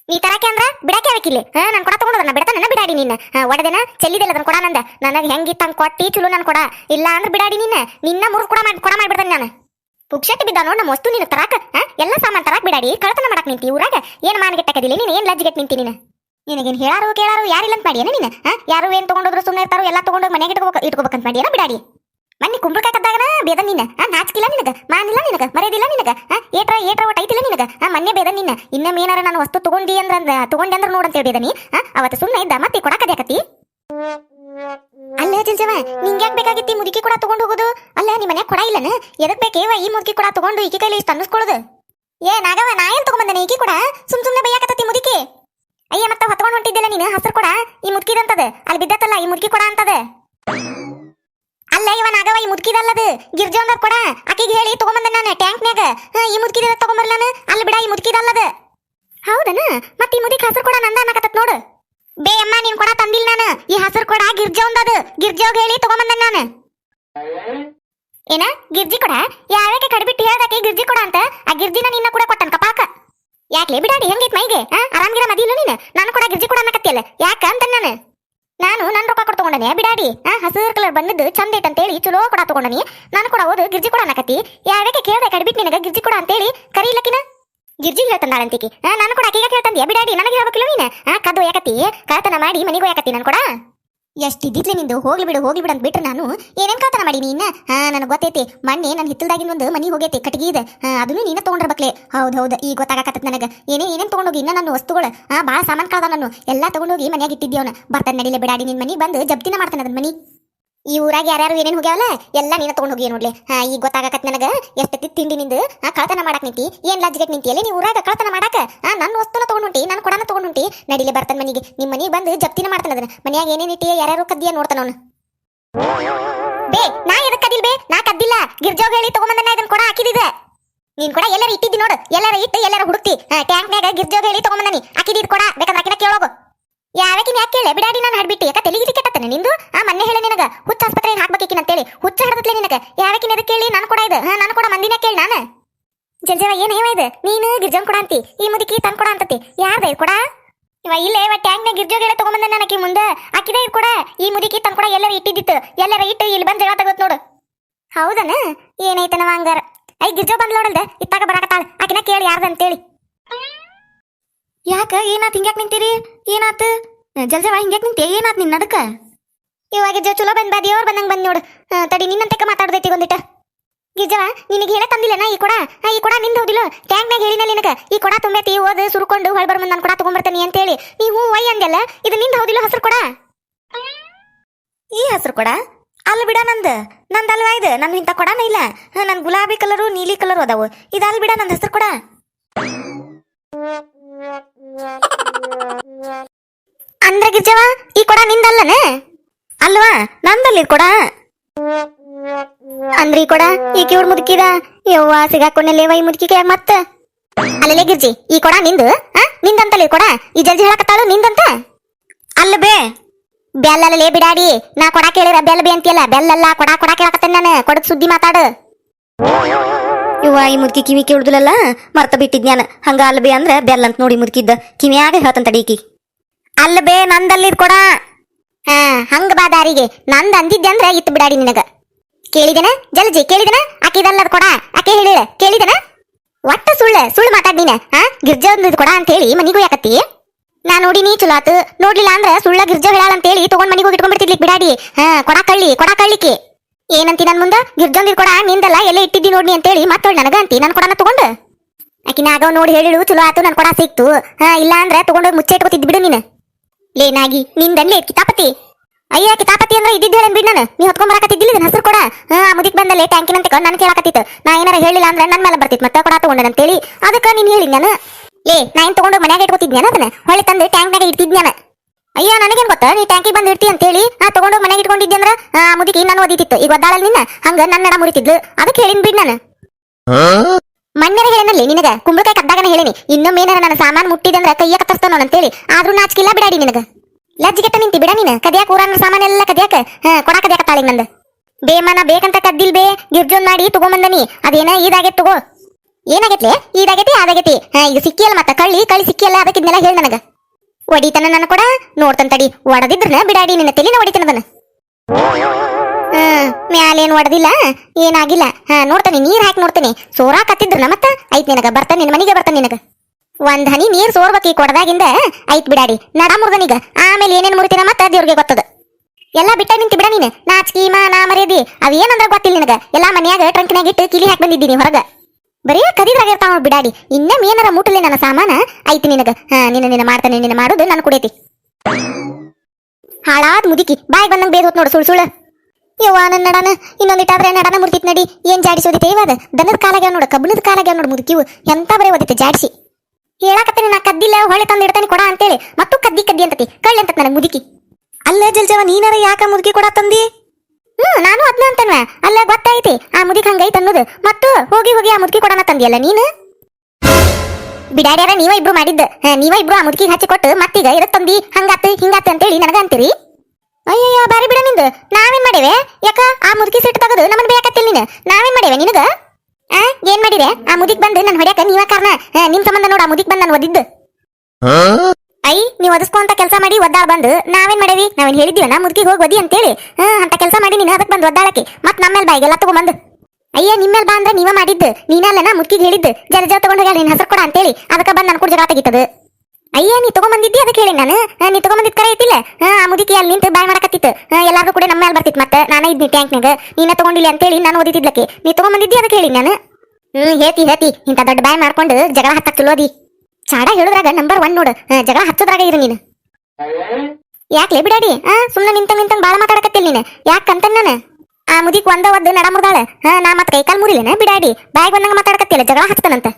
ನೀ ತರಕೆ ಅಂದ್ರ ಬಿಡಕ್ಕೆ ಯಾಕಿಲ್ಲಿ ಹಾ ನಾನು ಕೊಡ ತಗೊಂಡದ ಬಿಡತಾನ ಬಿಡಾಡಿ ನಿನ್ನ. ಒಡದೇನ? ಚೆಲ್ಲಿದಿಲ್ಲ ಅದನ್ನ ಕೊಡ ನಂದ. ನನಗೆ ಹೆಂಗಿತ್ತ ಹಂಗ್ ಕೊಟ್ಟಿ ಚಲೋ ನನ್ ಕೊಡ. ಇಲ್ಲ ಅಂದ್ರ ಬಿಡಾಡಿ ನಿನ್ನ. ನಿನ್ನ ಮುರು ಕೊಡ ಮಾಡಿ, ಕೊಡ ಮಾಡ್ಬಿಡ್ತಾನೆ ನಾನು. ಪುಕ್ಷಟಿ ಬಿದ್ದ ನೋಡ್ ನಮ್ಮ ವಸ್ತು ನೀನು ತರಾಕ. ಎಲ್ಲ ಸಾಮಾನು ತರಾಕ್ ಬಿಡಾಡಿ. ಕಳತನ ಮಾಡಕ್ ನಿಂತಿ ಊರಾಗ. ಏನ್ ಮಾನಗೆಟ್ಟಕದಿಲ್ಲ ನೀನು? ಏನ್ ಲಜ್ಜಿಗೆಟ್ ನಿಂತಿ ನೀನು? ನಿನಗೇನು ಹೇಳಾರು, ಕೇಳಾರು ಯಾರಿಲ್ಲ ಅಂತ ಮಾಡಿಯೇನ ನೀನು? ಯಾರು ಏನು ತಗೊಂಡೋದ್ರು ಸುಮ್ಮನೆ ಇರ್ತಾರೋ, ಎಲ್ಲ ತಗೊಂಡು ಮನೆಗೆ ಇಟ್ಕೋಬೇಕು, ಇಟ್ಕೋಬೇಕಂತ ಮಾಡಿಯೇನ ಬಿಡಾಡಿ? ಮನ್ನಿ ಕುಂಬಳಕಾಯಿ ಕದ್ದಾಗನ ಬೇದ ನಿನ್ನ, ಆ, ನಾಚಿಕಿಲ್ಲ ನಿನಗ, ಮಾನಿಲ್ಲ ನಿನಗ ಮರೆಯದಿಲ್ಲ ನಿನಗ, ಆ, ಏಟ್ರ ಏಟ್ರ ಒಟ್ಟು ಐತಿಲ್ಲ ನಿನಗ, ಆ, ಮೊನ್ನೆ ಬೇದ ನಿನ್ನ. ಇನ್ನೊಮ್ಮೆ ಏನಾರ ನಾನು ವಸ್ತು ತಗೊಂಡಿ ಅಂದ್ರ ತಗೊಂಡಿ ಅಂದ್ರ ನೋಡಂತ ಹೇಳಿ ಬೇದ ನೀ ಆ, ಅವತ್ತು ಸುಮ್ಮನೆ ಇದ್ದ, ಮತ್ತೆ ಕೊಡಕದ್ಯಾಕತಿ ಅಲ್ಲ ಜಿಲ್ಜವ ನಿಂಗೆ ಯಾಕೆ ಬೇಕಾಗಿತ್ತಿ ಮುದುಕಿ ಕೂಡ ತಗೊಂಡು ಹೋಗೋದು? ಅಲ್ಲ ನಿಮ್ಮ ಮನ್ಯಾಗ ಕೊಡ ಇಲ್ಲನ? ಎದಕ್ ಬೇಕೇವ ಈ ಮುದುಕಿ ಕೂಡ ತಗೊಂಡು ಈಕಿ ಕೈಲಿ ಇಷ್ಟು ಅನ್ನಿಸ್ಕೊಳ್ಳೋದು? ಏ ನಾಗವ ನಾ ಏನ್ ತಗೊಂಬಂದನೆ ಈಕಿ ಕೂಡ? ಸುಮ್ ಸುಮ್ನೆ ಬೈಯಾಕತ್ತಿ ಮುದುಕಿ. ಅಯ್ಯ, ಮತ್ತೆ ಹೊತ್ಕೊಂಡು ಹೊಂಟಿದ್ದಿಲ್ಲ ನೀನು, ಹಸರ್ ಕೂಡ, ಈ ಮುದುಕಿದಂತದ, ಅಲ್ಲಿ ಬಿದ್ದತ್ತಲ್ಲ, ಈ ಮುದುಕಿ ಕೊಡ ಅಂತದ. ಅಲ್ಲ ಇವ ನಾಗವ ಈ ಮುದುಕಿದಲ್ಲದು ಗಿರ್ಜೋಂದರ್ ಕೊಡ. ಆಕಿಗೆ ಹೇಳಿ ತಗೊಂಬಂದ ನಾನು ಟ್ಯಾಂಕ್ನ್ಯಾಗ. ಈ ಮುದುಕಿದ ನಾನು. ಅಲ್ಲಿ ಬಿಡ ಈ ಮುದುಕಿದಲ್ಲದ ಹೌದನ? ಮತ್ತೆ ಈ ಮುದುಕಿ ಹಸಿರು ಕೊಡ ನಂದ ಅನ್ನಕತ್ತ ನೋಡು. ಬೇ ಅಮ್ಮ, ನೀನ್ ಕೊಡ ತಂದಿಲ್ಲ ನಾನು. ಈ ಹಸಿರು ಕೊಡ ಗಿರ್ಜೋಂದದು ಗಿರ್ಜೋಗ್ ಹೇಳಿ ತಗೊಂಬಂದ ನಾನು. ಏನ? ಗಿರ್ಜಿ ಕೊಡ? ಯಾವ್ಯಾಕೆ ಕಡಿಬಿಟ್ಟು ಹೇಳ್ದಾಕೆ ಗಿರ್ಜಿ ಕೊಡ ಅಂತ? ಆ ಗಿರ್ಜಿನ ನಿನ್ನ ಕೂಡ ಕೊಟ್ಟನ್ ಕಪಾಕ. ಯಾಕೆ ಬಿಡಾಡಿ, ಹೆಂಗೈತ್ ಮೈಗೆ? ಆರಾಮ್ಗಿರ ಮದಿಲ್ಲ ನೀನು. ನಾನು ಕೂಡ ಗಿರ್ಜಿ ಕೊಡ ಅನ್ನಕತ್ತಿಯಲ್ಲ. ಯಾಕ ಅಂತ ನಾನು? ನಾನು ನನ್ನ ರೊಕ್ಕ ಕೊಟ್ಟು ತಗೊಂಡನೆ ಬಿಡಾಡಿ. ಆ, ಹಸಿರು ಕಲರ್ ಬಂದಿದ್ದು ಚಂದ ಐತೆ ಅಂತೇಳಿ, ಚಲೋ ಕೊಡ ತಗೊಂಡನಿ ನಾನು ಕೂಡ ಓದು ಗಿರ್ಜಿ ಕೊಡ ಅನ್ನಕತ್ತಿ ಯಾವ್ಯಾಕೆ ಕೇಳ್ದೆ ಕಡ್ಬಿಟ್ಟು ನಿನಗ ಗಿರ್ಜಿ ಕೊಡ ಅಂತೇಳಿ? ಕರೀಲಕ್ಕಿನ ಗಿರ್ಜಿ ಹೇಳ್ತಂದಾಳಂತಿಕಿ ನಾನು ಕೂಡ ಆಕೆಗೆ ಕೇಳ್ತಂದ್ಯಾ ಬಿಡಾಡಿ, ನನಗೆ ಹೇಳ್ಬೇಕಿಲ್ಲ ನೀನು? ಆ, ಕದ್ದು ಯಾಕತ್ತಿ? ಕಳ್ತನ ಮಾಡಿ ಮನೆಗೆ ಯಾಕತ್ತಿ ನಾನು ಕೂಡ? ಎಷ್ಟು ಇದ್ದಿತ್ಲೆ ನಿಂದು? ಹೋಗ್ಲಿ ಬಿಡು ಹೋಗ್ಲಿ ಬಿಡು ಅಂತ ಬಿಟ್ರೆ ನಾನು ಏನೇನ್ ಕಾತನ ಮಾಡಿ ಇನ್ನ? ಹಾ, ನನಗೆ ಗೊತ್ತೈತಿ. ಮೊನ್ನೆ ನನ್ನ ಹಿತ್ತಲ್ದಾಗಿನ ಒಂದು ಮನಿ ಹೋಗೈತಿ, ಕಟ್ಟಿಗೆ ಇದೆ. ಅದನ್ನು ನೀನ ತಗೊಂಡಿರ್ಬೇಕ್ಲೆ ಹೌದು ಹೌದು, ಈಗ ಗೊತ್ತಾಗಕತ್ತದ ನನಗೆ. ಏನೇ, ಏನೇನ್ ತಗೊಂಡೋಗಿ ಇನ್ನ ನನ್ನ ವಸ್ತುಗಳು, ಆ ಭಾಳ ಸಾಮಾನು ಕಳ್ದ ನಾನು. ಎಲ್ಲಾ ತಗೊಂಡೋಗಿ ಮನ್ಯಾಗ ಇಟ್ಟಿದ್ದೀವನ ಬರ್ತಾನೆ ನಡಿಲೆ ಬಿಡಾಡಿ ನಿನ್ನ ಮನಿ, ಬಂದು ಜಪ್ತಿನ ಮಾಡ್ತಾನೆ ಅದನ್ನ ಮನಿ. ಈ ಊರಾಗ ಯಾರ್ಯಾರು ಏನೇನು ಹೋಗ್ಯಾವಲ್ಲ, ಎಲ್ಲ ನೀನ ತಗೊಂಡ್ ಹೋಗಿ ನೋಡ್ಲಿ. ಹಾ, ಈಗ ಗೊತ್ತಾಗಕತ್ ನನಗ ಎಷ್ಟತಿ ತಿಂಡಿ ನಿಂದು, ಆ, ಕಳತನ ಮಾಡಕ್ ನಿಂತಿ. ಏನ್ ಲಜ್ಜಿಗೆ ನಿಂತಿ ಎಲ್ಲಿ ನೀವು ಊರಾಗ ಕಳತನ ಮಾಡಕ? ಆ, ನನ್ನ ವಸ್ತುನ ತಗೊಂಡ್ ಹೊಂಟಿ ನಾನು ಕೊಡನ ತಗೊಂಡ್ ಹೊಂಟಿ. ನಡಿಲಿ ಬರ್ತಾನ ಮನೆಗೆ. ನಿಮ್ಮ ಮನೆಗೆ ಬಂದು ಜಪ್ತಿನ ಮಾಡ್ತಾನ ಅದನ್ನ. ಮನ್ಯಾಗ ಏನೇನ್ ಇಟ್ಟಿ ಯಾರ್ಯಾರು ಕದ್ದಿಯ ನೋಡ್ತಾನ ಅವನು. ಬೇ, ನಾ ಎದಕ್ ಕದಿಲ್ ಬೇ? ನಾ ಕದ್ದಿಲ್ಲ. ಗಿರ್ಜೋಗ ಹೇಳಿ ತಗೊಂಬಂದನ ಇದನ್ನ ಕೊಡ ಹಾಕಿದಿದೆ. ನೀನ್ ಕೂಡ ಎಲ್ಲರೂ ಇಟ್ಟಿದ್ದಿ ನೋಡು. ಎಲ್ಲಾರ ಇಟ್ಟು ಎಲ್ಲಾರ ಹುಡುಕ್ತಿ. ಟ್ಯಾಂಕ್ನ್ಯಾಗ ಗಿರ್ಜೋಗ ಹೇಳಿ ತಗೊಂಬಂದನಿ. ಹಾಕಿದಿದ್ ಕೊಡ. ಬೇಕಾದ್ರೆ ಹಾಕಿನ ಕೇಳೋಗು. ಯಾವಕಿನ ಯಾಕೆ ಕೇಳೆ ಬಿಡಾಡಿ ನಾನು ಹಾಡ್ಬಿಟ್ಟು. ಯಾಕ ತಲೆಗಿರಿ ಕೆಟ್ಟತನ ನಿಂದು? ಆ, ಮೊನ್ನೆ ಹೇಳಿ ನಿನಗ, ಹುಚ್ಚ ಆಸ್ಪತ್ರೆಗೆ ಹಾಕ್ಬೇಕಿನ ಅಂತೇಳಿ. ಹುಚ್ಚ ಹಡದತ್ಲೆ ನಿನಗ. ಯಾವಕಿನ ಎದಕ್ಕೆ ಕೇಳಿ ನಾನು ಕೂಡ ಇದು. ನಾನು ಕೂಡ ಮಂದಿನ ಕೇಳಿ ನಾನು. ಜಲ್ಜವ, ಏನ್ ಹೇವ ಇದು? ನೀನು ಗಿರ್ಜನ್ ಕೊಡ ಅಂತಿ. ಈ ಮುದುಕಿ ತನ್ ಕೊಡ ಅಂತತಿ. ಯಾರ್ದ ಇದು ಕೊಡ? ಇವ ಇಲ್ಲೇ, ಇವ ಟ್ಯಾಂಕ್ನಾಗ ಗಿರ್ಜೋಗೆಲ್ಲ ತಗೊಂಬಂದ ನನಗೆ ಮುಂದೆ. ಆಕಿದೆ ಇದು ಕೊಡ. ಈ ಮುದಿಕಿ ತನ್ ಕೂಡ ಎಲ್ಲರ ಇಟ್ಟಿದ್ದಿತ್ತು. ಎಲ್ಲರ ಇಟ್ಟು ಇಲ್ಲಿ ಬಂದು ಜಗಳ ತಗೋತ್ ನೋಡು. ಹೌದನ? ಏನೈತನವ ಹಂಗಾರ? ಐ ಗಿರ್ಜೋ ಬಂದ್ ನೋಡಲ್ದ? ಇತ್ತಾಗ ಬರಾಕತ್ತಾಳ ಆಕಿನ ಕೇಳಿ ಯಾರ್ದ ಅಂತೇಳಿ. ಯಾಕ? ಏನಾತ್? ಹಿಂಗ್ಯಾಕ್ ನಿಂತೀರಿ? ಏನಾತ್? ಜಲ್ಜವ ಹಿಂಗೆ ನಿಂತೆ? ಏನಾತ್ ನಿನ್ನ ಅದಕ್ಕೆ ಇವಾಗ ಜೋ ಚಲೋ ಬಂದ್ ಬಾ, ದೇವ್ರ ಬಂದಂಗ್ ಬಂದ್ ನೋಡು. ತಡಿ ನಿನ್ನಂತಕ ಮಾತಾಡ್ದೈತಿ ಒಂದಿಟ. ಗಿಜವ ನಿನಗೆ ಹೇಳ ತಂದಿಲ್ಲನ ಈ ಕೊಡ? ಈ ಕೊಡ ನಿಂದ ಹೌದಿಲ್ಲ? ಟ್ಯಾಂಕ್ನಾಗ ಹೇಳಿನಲ್ಲಿ ನಿನಗ? ಈ ಕೊಡ ತುಂಬೈತಿ ಓದ್, ಸುರ್ಕೊಂಡು ಹೊಳ್ ಬರ್ ನಾನು ಕೊಡ ಅಂತ ಅಂತೇಳಿ. ನೀ ಹೂ, ವೈ ಅಂದಲ್ಲ ಇದು ನಿಂದ ಹೌದಿಲ್ಲ ಹಸ್ರು ಕೊಡ? ಈ ಹಸ್ರು ಕೊಡ? ಅಲ್ಲ ಬಿಡ ನಂದ. ನಂದ ಅಲ್ವಾ ಇದು? ನಾನು ಇಂಥ ಕೊಡನ ಇಲ್ಲ. ನನ್ ಗುಲಾಬಿ ಕಲರು, ನೀಲಿ ಕಲರು ಅದಾವು. ಇದು ಅಲ್ಲ ಬಿಡ ನಂದ ಹೆಸರು ಕೊಡ? ಅಂದ್ರ ಗಿರ್ಜವ ಈ ಕೊಡ ನಿಂದಲ್ಲನೆ? ಅಲ್ವಾ? ನಂದಲ್ಲಿ ಕೊಡ? ಅಂದ್ರೆ ಈ ಕೊಡ? ಈ ಕಿವಿಡ್ ಮುದುಕಿದ ಯವ್ವ ಸಿಗಾಕೊಂಡಲ್ಲೇವ ಈ ಮುದುಕಿಗೆ ಮತ್ತ? ಅಲ್ಲೇ ಗಿರ್ಜಿ, ಈ ಕೊಡ ನಿಂದು? ನಿಂದಂತಲ್ಲಿ ಕೊಡ? ಈ ಜಲ್ಜಿ ಹೇಳಕತ್ತಾಳು ನಿಂದಂತ? ಅಲ್ಲ ಬೇ! ಬೆಲ್ಲಲ್ಲೇ ಬಿಡಾಡಿ, ನಾ ಕೊಡ ಕೇಳಿರ ಬೆಲ್ಲ ಬಿ ಅಂತಿಯಲ್ಲ ಬೆಲ್ಲಲ್ಲ ಕೊಡ ಕೊಡ ಕೇಳಕತ್ತೇನೆ ನಾನು, ಕೊಡದ್ ಸುದ್ದಿ ಮಾತಾಡು. ಇವ ಈ ಮುದುಕಿ ಕಿವಿ ಕೇಳುದಿಲ್ಲಲ್ಲ, ಮರ್ತ ಬಿಟ್ಟಿದ್ನ್ಯಾನ ಹಂಗ ಅಲ್ಲ ಅಂದ್ರೆ ಬೆಲ್ಲ ಅಂತ ನೋಡಿ ಮುದುಕಿದ್ದ. ಕಿವಿಯಾಗ ಹೇಳ್ತಂತ ಡೀಕಿ. ಅಲ್ಲ ಬೇ ನಂದಲ್ಲಿದ್ ಕೊಡ. ಹಾ, ಹಂಗ ಬಾ ದಾರಿಗೆ. ನಂದ್ ಅಂದಿದ್ದೆ ಅಂದ್ರ ಇತ್ತು ಬಿಡಾಡಿ ನಿನಗ. ಕೇಳಿದನ? ಜಲ್ಜಿ, ಕೇಳಿದನ? ಆಕಿದಲ್ಲದ ಕೊಡ. ಆಕೆ ಹೇಳಿಳ, ಕೇಳಿದನ? ಒಟ್ಟ ಸುಳ್ಳ, ಸುಳ್ಳು ಮಾತಾಡ್ ನೀನ? ಹಾ ಕೊಡ ಅಂತ ಹೇಳಿ ಮನಿಗೂ ಯಾಕತ್ತಿ? ನಾ ನೋಡಿನಿ ಚಲೋ ಆತು. ನೋಡ್ಲಿಲ್ಲ ಅಂದ್ರ ಸುಳ್ಳ ಗಿರ್ಜ ಹೇಳಾಳ ಅಂತೇಳಿ ತಗೊಂಡ್ ಮನಿಗೂ ಇಟ್ಕೊಂಡ್ಬಿಡ್ತಿದ್ಲಿಕ್ ಬಿಡಾಡಿ. ಹಾ, ಕೊಡ ಕಳ್ಳಿ, ಕೊಡ ಕಳ್ಳಿಕ್ಕೆ ಏನಂತಿ ನನ್ ಮುಂದ? ಗಿರ್ಜೊಂದಿದ್ ಕೊಡ, ನಿಂದಲ್ಲ ಎಲ್ಲೇ ಇಟ್ಟಿದ್ದಿ ನೋಡಿನಿ ಅಂತ ಹೇಳಿ ಮತ್ತೊಳ್ ನನಗ ಅಂತಿ. ನನ್ ಕೊಡನ ತಗೊಂಡ್? ಆಕಿನ ಆಗ ನೋಡಿ ಹೇಳಿಳು, ಚಲೋ ಆತು, ನನ್ ಕೊಡ ಸಿಕ್ತು. ಹಾ ಇಲ್ಲ ಅಂದ್ರೆ ತಗೊಂಡೋಗಿ ಮುಚ್ಚೆ ಇಟ್ಕೊತಿದ್ ಬಿಡು ನೀನು. ಲೇ ನಾಗಿ ನಿಂದನ್ಲೇ ಕಿತಾಪತಿ ಅಯ್ಯ ಕಿತಾಪತಿ ಅಂದ್ರೆ ಇದ್ದಿದ್ದು ಬಿಡ್ ನಾನು? ನೀ ಹೊತ್ಕೊಂಡ್ ಬರಾಕತ್ತಿದ್ದಿಲ್ಲ ಇದನ್ನ ಹೆಸರು ಕೊಡ? ಹಾ ಮುದಿಕ್ ಬಂದಲ್ಲೇ ಟ್ಯಾಂಕಿನ ಅಂತ ನನ್ ಕೇಳಾಕತ್ತಿತ್ತು. ನಾ ಏನಾರ ಹೇಳಿಲ್ಲ ಅಂದ್ರೆ ನನ್ ಮೇಲೆ ಬರ್ತಿತ್ತು, ಮತ್ತೆ ಕೊಡ ತಗೊಂಡೆ ಅಂತೇಳಿ. ಅದಕ್ಕ ನೀನ್ ಹೇಳಿ ನಾನು. ಲೇ, ನಾ ಏನ್ ತಗೊಂಡು ಮನ್ಯಾಗ ಇಟ್ಕೊತಿದ್ನ ಅದನ್ನ? ಹೊಳ್ಳಿ ತಂದು ಟ್ಯಾಂಕ್ನಾಗ ಇಟ್ಟಿದ್ನ ಅಯ್ಯ, ನನಗೇನ್ ಗೊತ್ತಾ? ನೀ ಟ್ಯಾಂಕಿ ಬಂದು ಇಡ್ತಿ ಅಂತೇಳಿ, ಆ ತಗೊಂಡು ಮನೆಗೆ ಇಟ್ಕೊಂಡಿದ್ದೆ ಅಂದ್ರ, ಆ ಮುದಿకి ನಾನು ಓದಿತಿತ್ತು. ಈಗ ಒದ್ದಾಳಲ್ ನಿನ್ನ, ಹಂಗ ನನ್ನ ನಡ ಮುರಿತಿದ್ಲು. ಅದಕ್ಕೆ ಹೇಳಿನ್ ಬಿಡ್ ನಾನು. ಮಣ್ಣರ ಹೇಳನಲ್ಲಿ ನಿನಗ? ಕುಂಬಳಕಾಯಿ ಕದ್ದಾಗನ ಹೇಳಿನಿ. ಇನ್ನೊಮ್ಮೆ ಏನಾರ ನನ್ನ ಸಾಮಾನು ಮುಟ್ಟಿದಂದ್ರ ಕೈಯ ಕತ್ತರ್ತಾನೋ ಅಂತೇಳಿ. ಆದ್ರೂ ನಾಚಿಕಿಲ್ಲ ಬಿಡಾಡಿ ನಿನಗ. ಲಜ್ಜಿಗೆಟ್ಟ ನಿಂತಿ ಬಿಡ ನೀನು. ಕದಿಯಾಕ ಊರನ್ನ ಸಾಮಾನೆಲ್ಲ ಕದಿಯಾಕ? ಹಾ, ಕೊಡ ಕದಿಯಾಕ ತಾಳಿ ನಂದು. ಬೇಮನ ಬೇಕಂತ ಕದ್ದಿಲ್ ಬೇ. ಗಿರ್ಜೋನ್ ಮಾಡಿ ತಗೊಂಬಂದನಿ ಅದೇನ ಇದಾಗೈತ್ ತಗೋ. ಏನಾಗೈತ್ಲೆ? ಇದಾಗೈತಿ ಅದಾಗೈತಿ ಹಾ, ಈಗ ಸಿಕ್ಕಿಯಲ್ಲ ಮತ್ತ ಕಳ್ಳಿ ಕಳ್ಳಿ ಸಿಕ್ಕಿಯಲ್ಲ ಅದಕ್ಕಿದ್ನೆಲ್ಲ ಹೇಳಿ ನನಗ. ಒಡಿತನ ನಾನು ಕೂಡ ನೋಡ್ತಂತಡಿ ಒಡದಿದ್ರನ ಬಿಡಾಡಿ ನಿನ್ನ ತೆಲಿನ ಒಡಿತನದನ. ಮ್ಯಾಲೇನ್ ಒಡದಿಲ್ಲ, ಏನಾಗಿಲ್ಲ. ಹಾ, ನೋಡ್ತಾನೆ, ನೀರ್ ಹಾಕಿ ನೋಡ್ತಾನೆ. ಸೋರಾಕತ್ತಿದ್ರನ ಮತ್ತ ಐತ್ ನಿನಗ, ಬರ್ತಾನೆ ನಿನ್ ಮನೆಗೆ ಬರ್ತಾನೆ ನಿನಗ. ಒಂದ್ ಹನಿ ನೀರ್ ಸೋರ್ಬೇಕಿ ಕೊಡದಾಗಿಂದ, ಐತ್ ಬಿಡಾಡಿ. ನಡ ಮುರ್ದನೀಗ ಆಮೇಲೆ ಏನೇನ್ ಮುರಿತೀನ ಮತ್ತ ದೇವ್ರಿಗೆ ಗೊತ್ತದ. ಎಲ್ಲ ಬಿಟ್ಟ ನಿಂತು ಬಿಡ ನೀನು. ಮಾ, ನಾ ಮರ್ಯಾದಿ. ಅವ್ ಏನಂದ್ರ ಗೊತ್ತಿಲ್ಲ ನಿನಗ. ಎಲ್ಲಾ ಮನ್ಯಾಗ ಟ್ರಂಕ್ನಾಗ ಇಟ್ಟು ಕಿಲಿ ಹಾಕಿ ಬಂದಿದ್ದೀನಿ ಹೊರಗ. ಬರೀ ಕದಿದ್ರಾಗಿರ್ತಾವ ಬಿಡಾಡಿ. ಇನ್ನೇ ಏನಾರ ಮುಟ್ಟಲಿ ನನ್ನ ಸಾಮಾನ? ಐತಿ ನಿನಗ. ಹಾ, ನಿನ್ನ ನಿನ್ನ ಮಾಡ್ತಾನೆ, ನಿನ್ನ ಮಾಡುದು, ನಾನು ಕುಡೇತಿ. ಹಾಳಾದ್ ಮುದುಕಿ. ಬಾಯ್ ಬಂದಂಗೆ ಬೇದ್ ಹೋತ್ ನೋಡು, ಸುಳ್ ಸುಳ್ಳು ಯವ್ವ ನನ್ನ ನಡನ? ಇನ್ನೊಂದಿಟ್ಟಾದ್ರೆ ನಡನ ಮುರ್ತಿತ್ ನಡಿ. ಏನ್ ಜಾಡಿಸೋದಿತ್ತೆ ಇವಾದ ದನದ ಕಾಲಾಗ್ಯಾವ ನೋಡು, ಕಬ್ಬಣದ ಕಾಲಾಗ್ಯಾವ ನೋಡು ಮುದುಕಿವು. ಎಂತ ಬರೇ ಓದಿತ್ತೆ ಜಾಡಿಸಿ? ಹೇಳಾಕತ್ತೇನೆ ನಾ, ಕದ್ದಿಲ್ಲ ಹೊಳೆ ತಂದು ಇಡ್ತಾನೆ ಕೊಡ ಅಂತೇಳಿ. ಮತ್ತು ಕದ್ದಿ ಕದ್ದಿ ಅಂತತಿ. ಕಳ್ಳಿ ಅಂತ ನನಗೆ ಮುದುಕಿ. ಅಲ್ಲ ಜಲ್ಜವ ನೀನಾರ ಯಾಕ ಮುದುಕಿ ಕೊಡ ತಂದಿ? ಹ್ಮ್, ನಾನು ಅದ್ನ ಅಂತನ್ವ. ಅಲ್ಲ ಗೊತ್ತೈತಿ ಆ ಮುದುಕಿ ಹಂಗೈತ ಅನ್ನೋದು. ಮತ್ತು ಹೋಗಿ ಹೋಗಿ ಆ ಮುದುಕಿ ಕೊಡನ ತಂದಿಯಲ್ಲ ನೀನು? ಬಿಡಾಡ್ಯಾರ, ನೀವ ಇಬ್ರು ಮಾಡಿದ್ದ. ನೀವ ಇಬ್ರು ಆ ಮುದುಕಿಗೆ ಹಚ್ಚಿ ಕೊಟ್ಟು ಮತ್ತೀಗ ಇರತ್ತಂದಿ ತಂದಿ? ಹಂಗಾತ್, ಹಿಂಗಾತ್ ಅಂತೇಳಿ ನನಗ ಅಂತೀರಿ? ಅಯ್ಯಯ್ಯ, ಬಾರಿ ಬಿಡ ನಿಂದು. ನಾವೇನ್ ಮಾಡೇವೆ? ಯಾಕ? ಆ ಮುದುಕಿ ಸಿಟ್ಟು ತಗದು ನಮ್ಮನ್ ಬೇಕತ್ತಿಲ್ಲ ನೀನು? ನಾವೇನ್ ಮಾಡೇವೆ ನಿನಗ? ಆ? ಏನ್ ಮಾಡಿದೆ ಆ ಮುದಿಕ್ ಬಂದು ನನ್ ಹೊಡ್ಯಾಕ ನೀವ ಕಾರಣ? ನಿಮ್ ಸಂಬಂಧ ನೋಡ, ಆ ಮುದಿಕ್ ಬಂದ್ ನಾನು ಒದಿದ್ದು ಐ ನೀವ್ ಒದಸ್ಕೊಂತ ಕೆಲಸ ಮಾಡಿ ಒದ್ದಾಳ ಬಂದು ನಾವೇನ್ ಮಾಡೇವಿ? ನಾವೇನ್ ಹೇಳಿದ್ವಿ ನಾ ಮುದುಕಿಗೆ ಹೋಗಿ ಒದಿ ಅಂತೇಳಿ. ಹಾ, ಅಂತ ಕೆಲಸ ಮಾಡಿ ನೀನು ಅದಕ್ಕೆ ಬಂದು ಒದ್ದಾಳಕ್ಕೆ. ಮತ್ ನಮ್ಮೇಲ್ ಬಾಯಿಗೆಲ್ಲ ತಗೊಂಬಂದು ಅಯ್ಯ ನಿಮ್ಮೇಲೆ ಬಾ ಅಂದ್ರೆ ನೀವ ಮಾಡಿದ್ದು. ನೀನಲ್ಲ ನಾ ಮುದುಕಿಗೆ ಹೇಳಿದ್ದು. ಜರ ಜರ ತಗೊಂಡ್ ಹೋಗ್ಯಾಳ ನಿನ್ ಹೆಸರು ಕೊಡ ಅಂತೇಳಿ. ಅದಕ್ಕೆ ಬಂದು ನನ್ ಕೂಡ ಜಗಳ ತೆಗಿತದ. ಅಯ್ಯ, ನೀ ತಗೊಂಬಂದಿದ್ದಿ? ಅದಕ್ಕೆ ಹೇಳಿ ನಾನು. ನೀ ತಗೊಂಬಂದಿದ್ ಕರೆ ಐತಿಲ್ಲ? ಆ ಮುದಿಕಿ ಅಲ್ಲಿ ನಿಂತು ಬಾಯ್ ಮಾಡಕತ್ತಿತ್ತು. ಎಲ್ಲಾರು ಕೂಡ ನಮ್ಮ ಮೇಲೆ ಬರ್ತಿತ್ತು ಮತ್ತೆ. ನಾನು ಇದ್ನಿ ಟ್ಯಾಂಕ್ನಾಗ ನೀನ ತಗೊಂಡಿಲ್ಲ ಅಂತೇಳಿ ನಾನು ಓದಿದ್ಲಕ್ಕೆ ನೀ ತಗೊಂಬಂದಿದ್ದಿ? ಅದಕ್ಕೆ ಹೇಳಿ ನಾನು. ಹ್ಮ್, ಹೇತಿ ಹೇತಿ. ಇಂಥ ದೊಡ್ಡ ಬಾಯ್ ಮಾಡ್ಕೊಂಡು ಜಗಳ ಹತ್ತಕ್ ಚಲೋದಿ ಚಾಡ ಹೇಳುದ್ರಾಗ ನಂಬರ್ ಒನ್ ನೋಡು. ಜಗಳ ಹತ್ತದ್ರಾಗ ಇರು ನೀನು. ಯಾಕ್ಲೆ ಬಿಡಾಡಿ? ಆ ಸುಮ್ಮನೆ ನಿಂತ ನಿಂತಂಗ್ ಬಾಳ ಮಾತಾಡಕತ್ತಿಲ್ಲ ನೀನು. ಯಾಕ್ ಅಂತ ನಾನು? ಆ ಮುದಿಕ್ ಒಂದ ಒದ್ದು ನಡ ಹಾ ನಾ ಮತ್ತೆ ಕೈಕಾಲ್ ಮುರಿಲೇನ? ಬಿಡಾಡಿ. ಬಾಯ್ ಬಂದಂಗ ಮಾತಾಡಕತ್ತಿಲ್ಲ. ಜಗಳ ಹಚ್ತಾನಂತ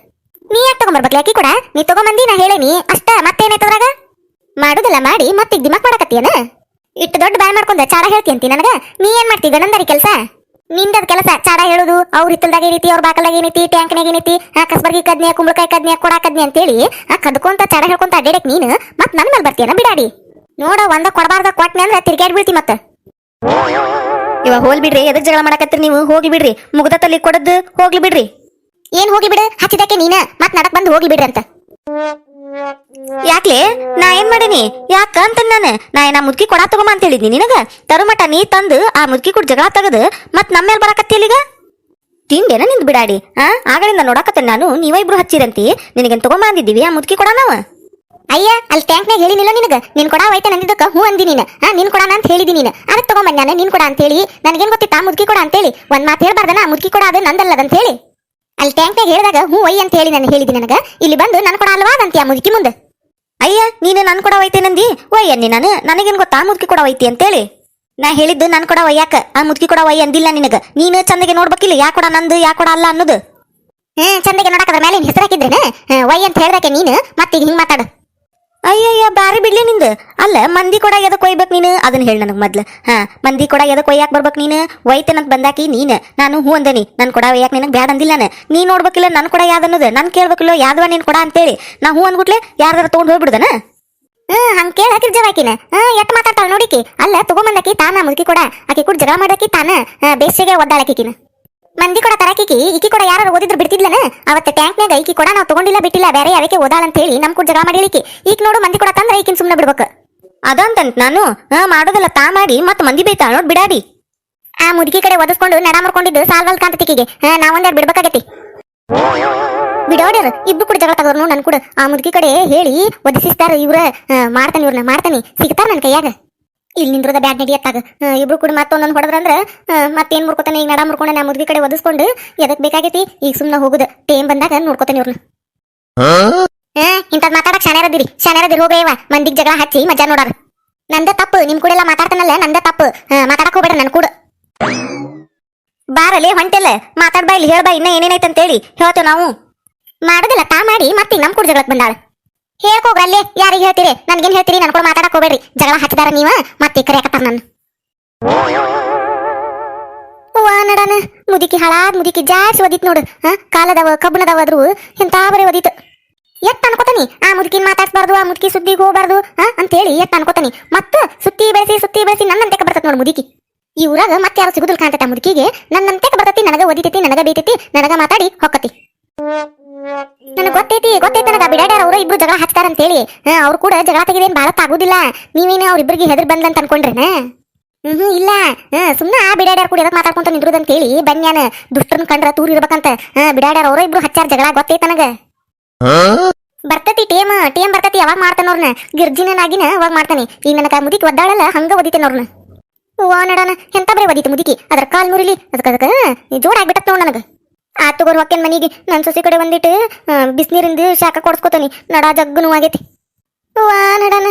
ನೀ ಯಾಕೆ ತಗೊಂಬರ್ಬೇಕು ಯಾಕಿ ಕೂಡ. ನೀ ತಗೊಂಬಂದಿ, ನಾ ಹೇಳೇನಿ. ಅಷ್ಟ ಮತ್ತೇನಾಯ್ತದ್ರಾಗ ಮಾಡುದಲ್ಲ, ಮಾಡಿ ಮತ್ತೀಗ ದಿಮಾಕ್ ಮಾಡಕತ್ತೀಯನ? ಇಟ್ಟು ದೊಡ್ಡ ಬಾಯ್ ಮಾಡ್ಕೊಂಡ ಚಾಡ ಹೇಳ್ತೀಯಂತಿ ನನಗ? ನೀ ಏನ್ ಮಾಡ್ತಿ ಗಣಂದರಿ ಕೆಲಸ? ನಿಂದದ ಕೆಲಸ, ಚಾಡ ಹೇಳುದು, ಅವ್ರ ಹಿತ್ತಲ್ದಾಗ ಏನೈತಿ, ಅವ್ರ ಬಾಕಲ್ದಾಗ ಏನೈತಿ ಟ್ಯಾಂಕ್ನಾಗ ಏನೈತಿ ಕಸ್ಬರ್ಗಿ ಕದ್ನೆ ಕುಂಬಳಕಾಯಿ ಕದ್ನೆ ಕೊಡ ಕದ್ನೆ ಅಂತೇಳಿ, ಆ ಕದ್ಕೊಂತ, ಚಾಡ ಹೇಳ್ಕೊಂತ ಅಡ್ಡಾಡಕ್ ನೀನು ಮತ್ ನನ್ ಮೇಲೆ ಬರ್ತೀಯನ, ಬಿಡಾಡಿ. ನೋಡ, ಒಂದ ಕೊಡಬಾರ್ದ ಕೊಟ್ನೆ ಅಂದ್ರೆ ತಿರ್ಗ್ಯಾಡ್ ಬೀಳ್ತಿ ಮತ್ತ. ಇವಾಗ ಹೋಲ್ ಬಿಡ್ರಿ, ಎದಕ್ ಜಗಳ ಮಾಡಕತ್ತೀರಿ ನೀವು? ಹೋಗಿ ಬಿಡ್ರಿ. ಮುಗ್ದ ತಲೆ ಕೊಡದ್ದು ಹೋಗ್ಲಿ ಬಿಡ್ರಿ. ಏನ್ ಹೋಗಿ ಬಿಡು? ಹಚ್ಚಿದಕ್ಕೆ ನೀನ. ಮತ್ ನಡಕ್ ಬಂದು ಹೋಗಿ ಬಿಡ್ರಿ ಅಂತ. ಯಾಕ್ಲೆ? ನಾ ಏನ್ ಮಾಡೀನಿ? ಯಾಕ ಅಂತ ನಾನು? ನಾ ಏನ ಮುದುಕಿ ಕೊಡ ತಗೊಂಬ ಅಂತ ಹೇಳಿದ್ನಿ ನಿನಗ? ತರುಮಟ ನೀ ತಂದು ಆ ಮುದುಕಿ ಕೂಡ ಜಗಳ ತಗದು ಮತ್ ನಮ್ಮ ಮೇಲೆ ಈಗ ತಿಂಡೇನ ನಿಂದ್ ಬಿಡಾಡಿ ಆ? ಆಗಲಿಂದ ನೋಡಾಕತ್ತ ನಾನು? ನೀವ ಇಬ್ರು ಹಚ್ಚಿರಂತಿ? ನಿನಗೇನ್ ತಗೊಂಬ ಅಂದಿದ್ದೀವಿ? ಆ ಮುದುಕಿ ಕೊಡ ನಾವ? ಅಯ್ಯ ಅಲ್ಲಿ ಟ್ಯಾಂಕ್ನಾಗ ಹೇಳಿನಿಲ್ಲ ನಿನಗ? ನಿನ್ ಕೊಡ ಹೋಯ್ತ ನಂದಿದ್ದಕ್ಕ ಹೂ ಅಂದಿ ನೀನು. ಹಾ ನಿನ್ ಕೊಡ ಅಂತ ಹೇಳಿದಿ ನೀನು. ಅದಕ್ಕೆ ತಗೊಂಬಂದ್ ನಾನು ನಿನ್ ಕೊಡ ಅಂತ ಹೇಳಿ. ನನಗೇನ್ ಗೊತ್ತಿತ್ತ? ಮುದ್ಕಿ ಕೊಡ ಅಂತೇಳಿ ಒಂದ್ ಮಾತು ಹೇಳ್ಬಾರ್ದನ? ಆ ಮುದುಕಿ ಕೊಡ ಅದು ನಂದಲ್ಲದಂತ ಹೇಳಿ. ಅಲ್ಲಿ ಟ್ಯಾಂಕ್ನಾಗ ಹೇಳಿದಾಗ ಹ್ಞೂ ಒಯ್ ಅಂತ ಹೇಳಿ ನಾನು ಹೇಳಿದಿ ನನಗೆ. ಇಲ್ಲಿ ಬಂದು ನನ್ನ ಕೊಡ ಅಲ್ವಾ ಅಂತೀಯ ಮುದುಕಿ ಮುಂದೆ? ಅಯ್ಯ, ನೀನು ನನ್ ಕೊಡ ಒಯ್ತೇನಂದಿ ಒಯ್ ಅನ್ನಿ ನಾನು. ನನಗೇನು ಗೊತ್ತಾ ಮುದುಕಿ ಕೂಡ ಒಯ್ತಿ ಅಂತೇಳಿ? ನಾ ಹೇಳಿದ್ದು ನಾನು ಕೊಡ ಒಯ್ಯಾಕ ಆ ಮುದುಕಿ ಕೂಡ ಒಯ್ ಅಂದಿಲ್ಲ ನಿನಗೆ. ನೀನು ಚಂದಗೆ ನೋಡ್ಬೇಕಿಲ್ಲ, ಯಾ ಕೊಡ ನಂದು, ಯಾ ಕೊಡ ಅಲ್ಲ ಅನ್ನೋದು? ಹ್ಞೂ ಚಂದಗೆ ನೋಡಕದ್ರ ಮೇಲೆ ಹೆಸರು ಹಾಕಿದ್ರೇನ? ಒಯ್ ಅಂತ ಹೇಳ್ದಕ್ಕೆ ನೀನು, ಮತ್ತೀಗ ಹಿಂಗೆ ಮಾತಾಡು. ಅಯ್ಯಯ್ಯ ಬಾರಿ ಬಿಡ್ಲಿ ನಿಂದು. ಅಲ್ಲ, ಮಂದಿ ಕೊಡ ಎದಕ್ಕೆ ಕೊಯ್ಬೇಕು ನೀನು? ಅದನ್ನ ಹೇಳಿ ನನಗೆ ಮೊದ್ಲು. ಹಾ, ಮಂದಿ ಕೊಡ ಎದಕ್ಕೆ ಒಯ್ಯಾಕ್ ಬರ್ಬೇಕು ನೀನು? ಒಯ್ತೇನಂತ ಬಂದಾಕಿ ನೀನು. ನಾನು ಹೂ ಅಂದೇನಿ ನನ್ನ ಕೊಡ ಒಯ್ಯಾಕ ನಿನಗೆ ಬ್ಯಾಡ ಅಂದಿಲ್ಲ ನಾನು. ನೀ ನೋಡ್ಬೇಕಿಲ್ಲ ನನ್ನ ಕೊಡ ಯಾವ್ದು ಅನ್ನೋದು. ನಾನು ಕೇಳ್ಬೇಕಿಲ್ಲ ಯಾವ್ದವ ನೀನು ಕೊಡ ಅಂತೇಳಿ. ನಾ ಹೂ ಅಂದ್ಬಿಟ್ಲೆ ಯಾರ್ದಾರ ತೊಗೊಂಡು ಹೋಗ್ಬಿಡ್ದನ? ಹ್ಮ್, ಹಂಗ ಕೇಳ ಆಕಿನ. ಹ್ಮ್ ಎಟ್ ಮಾತಾಡ್ತಾಳ ನೋಡಿಕಿ ಅಲ್ಲ, ತಗೊಂಬಂದಾಕಿ ತಾನ ಮುದುಕಿ ಕೊಡ. ಆಕಿ ಕೂಡ ಜಗಳ ಮಾಡಾಕಿ ತಾನ. ಬೇಸಿಗೆ ಒದ್ದಾಳಕಿಕಿನ ಮಂದಿ ಕೊಡ ತರಕಿಕಿ ಈಕಿ ಕೂಡ ಯಾರು ಓದಿದ್ರು ಬಿಡ್ತಿದ್ಲನ? ಅವತ್ತ ಟ್ಯಾಂಕ್ನಾಗ ಈಕಿ ಕೂಡ ನಾವು ತಗೊಂಡಿಲ್ಲ ಬಿಟ್ಟಿಲ್ಲ ಬೇರೆ ಯಾವಕ್ಕೆ ಓದಾಳ ಅಂತ ಹೇಳಿ ನಮ್ ಕೂಡ ಜಗಳ ಮಾಡಿಳಿಕಿ ಈಗ ನೋಡು ಮಂದಿ ಕೊಡ ತಂದ್ರ ಈಕಿನ ಸುಮ್ಮನೆ ಬಿಡ್ಬೇಕು. ಅದಂತಂತ ನಾನು? ಹಾ ಮಾಡೋದಲ್ಲ ತಾ ಮಾಡಿ ಮತ್ತೆ ಮಂದಿ ಬೈತಾಳ ನೋಡ್ ಬಿಡಾಡಿ. ಆ ಮುದುಕಿ ಕಡೆ ಒದಸ್ಕೊಂಡು ನಡ ಮಾಡ್ಕೊಂಡಿದ್ದು ಸಾಲ್ವಲ್ ಕಾಂತ ಕಾಂತತಿಕಿಗೆ ಹಾ ನಾವೊಂದೆರಡು ಬಿಡ್ಬೇಕಾಗೈತಿ ಬಿಡೋಡ್ಯಾರ? ಇಬ್ರು ಕೂಡ ಜಗಳ ತಗೋರ್ ನೋಡ್ ನನ್ ಕೂಡ. ಆ ಮುದುಕಿ ಕಡೆ ಹೇಳಿ ಒದಿಸಿಸ್ತಾರ ಇವ್ರ. ಮಾಡ್ತಾನೆ ಇವ್ರನ್ನ ಮಾಡ್ತಾನೆ. ಸಿಗ್ತಾರ ನನ್ ಕೈಯಾಗ? ಇಲ್ಲಿ ನಿಂದ್ರದ ಬ್ಯಾಡ್ ನಡಿಯತ್ತಾಗ ಇಬ್ರು ಕೂಡ ಮತ್ತೊಂದೊಂದು ಹೊಡೆದ್ರಂದ್ರ ಮತ್ತೇನ್ ಮುರ್ಕೋತಾನೆ? ಈಗ ನಡ ಮುರ್ಕೊಂಡೆ ನಾ ಮುದುಕಿ ಕಡೆ ಒದಿಸ್ಕೊಂಡು ಎದಕ್ ಬೇಕಾಗೈತಿ? ಈಗ ಸುಮ್ನ ಹೋಗುದ. ಟೇಮ್ ಬಂದಾಗ ನೋಡ್ಕೋತಾನೆ ಇವ್ರನ್ನ ಹಾ? ಮಾತಾಡಕ್ ಶಾನ್ಯಾರದಿರಿ ಶಾನ್ಯಾರದಿರಿ ಹೋಗೇವ ಮಂದಿಗ್ ಜಗಳ ಹಚ್ಚಿ ಮಜಾ ನೋಡಾರ. ನಂದ ತಪ್ಪು ನಿಮ್ ಕೂಡ ಎಲ್ಲ ಮಾತಾಡ್ತಾನಲ್ಲ ನಂದ ತಪ್ಪು. ಮಾತಾಡಕ್ ಹೋಗ್ಬೇಡ ನನ್ ಕೂಡ. ಬಾರಲಿ ಹೊಂಟೆಲ್ಲ. ಮಾತಾಡ್ಬಾ ಇಲ್ಲಿ ಹೇಳ್ಬಾ ಇನ್ನ ಏನೇನೈತೆ ಅಂತೇಳಿ ಹೇಳ್ತೇವ್ ನಾವು. ಮಾಡುದಿಲ್ಲ ತಾ ಮಾಡಿ ಮತ್ತೆ ನಮ್ ಕೂಡ ಜಗಳಕ್ ಬಂದಾಳ. ಹೇಳ್ಕೋಗ್ರ ಅಲ್ಲೇ? ಯಾರಿಗೆ ಹೇಳ್ತೀರಿ? ನನ್ಗೇನ್ ಹೇಳ್ತೀರಿ? ನನ್ ಕೂಡ ಮಾತಾಡಕ್ ಹೋಗ್ಬೇಡ್ರಿ. ಜಗಳ ಹಚ್ಚಿದಾರ ನೀವ? ಮತ್ತೆ ಕರೆಯಕತ್ತಾರ ನನ್ನ ವಾ ನಡನ. ಮುದುಕಿ ಹಾಳಾದ್, ಮುದುಕಿ ಜಾಸ್ತಿ ಒದಿತ್ ನೋಡು. ಹಾ? ಕಾಲದವ ಕಬ್ಬಣದವ ಆದ್ರೂ ಎಂತ ಬರೀ ಒದಿತ್. ಎತ್ತ ಅನ್ಕೋತಾನಿ? ಆ ಮುದುಕಿನ ಮಾತಾಡ್ಸ್ಬಾರ್ದು, ಆ ಮುದುಕಿ ಸುದ್ದಿಗೆ ಹೋಗ್ಬಾರ್ದು, ಹಾ? ಅಂತೇಳಿ ಎತ್ತ ಅನ್ಕೋತಾನಿ? ಮತ್ತ ಸುತ್ತಿ ಬೆಳೆಸಿ ಸುತ್ತಿ ಬೆಳೆಸಿ ನನ್ನಂತೆ ಬರ್ತತ್ ನೋಡು ಮುದುಕಿ. ಈ ಊರಾಗ ಮತ್ತೆ ಯಾರು ಸಿಗುದಿಲ್ಲ ಕಾಣ್ತೈತೆ ಮುದುಕಿಗೆ? ನನ್ನಂತೆ ಬರ್ತತಿ, ನನಗ ಒದಿತೈತಿ, ನನಗ ಬೀತೈತಿ, ನನಗ ಮಾತಾಡಿ ಹೊಕ್ಕತಿ. ನನಗೆ ಗೊತ್ತೈತಿ ಗೊತ್ತೈತಿ ನನಗ ಬಿಡಾಡ್ಯಾರ ಅವ್ರ ಇಬ್ರು ಜಗಳ ಹಚ್ತಾರ ಅಂತ ಹೇಳಿ ಅವ್ರು ಕೂಡ ಜಗಳ ತೆಗೆದೇನ್ ಭಾಳ ಆಗುದಿಲ್ಲ. ನೀವೇನು ಅವ್ರಿಬ್ರಿಗೆ ಹೆದರ್ ಬಂದ್ಲಂತ ಅನ್ಕೊಂಡ್ರೇನ? ಹ್ಮ್ ಇಲ್ಲ. ಹಾ, ಸುಮ್ನ ಆ ಬಿಡಾಡ್ಯಾರ ಕೂಡ ಎದಕ್ ಮಾತಾಡ್ಕೊಂತ ನಿಂದ್ರುದಂತ ಹೇಳಿ ಬನ್ಯಾನ ದುಷ್ಟರನ್ ಕಂಡ್ರ ತೂರ್ ಇರ್ಬೇಕಂತ. ಬಿಡಾಡ್ಯಾರ ಅವ್ರ ಇಬ್ರು ಹಚ್ಚಾರ ಜಗಳ, ಗೊತ್ತೈತಿ ನನಗ. ಬರ್ತತಿ ಟೇಮ್ ಟೇಮ್ ಬರ್ತತಿ ಯಾವಾಗ ಮಾಡ್ತಾನ ಅವ್ರನ್ನ ಗಿರ್ಜಿನನಾಗಿನ ಅವಾಗ ಮಾಡ್ತಾನೆ. ಈ ನನಗ ಮುದಿಕ್ ಒದ್ದಾಳಲ್ಲ, ಹಂಗ ಒದಿತೇನೆ ಅವ್ರನ್ನ ಓ, ನಡನ, ಎಂತ ಬರೀ ಒದಿತು ಮುದುಕಿ? ಅದ್ರ ಕಾಲ್ ಮುರಿಲಿ ಅದಕ್ಕೆ ಅದಕ್ಕೆ ಜೋರಾಗ್ಬಿಟ್ಟತ್ ನೋಡ್ ನನಗ. ಆ, ತಗೋರ್ ಹೊಕ್ಕೇನ್ ಮನಿಗೆ ನನ್ನ ಸೊಸೆ ಕಡೆ ಬಂದಿಟ್ಟು ಬಿಸಿನೀರಿಂದ ಶಾಖ ಕೊಡ್ಸ್ಕೊತಾನಿ. ನಡ ಜಗ್ಗು ನೋವಾಗೈತಿ ವಾ ನಡನ,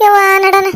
ಯವ್ವಾ, ನಡನ.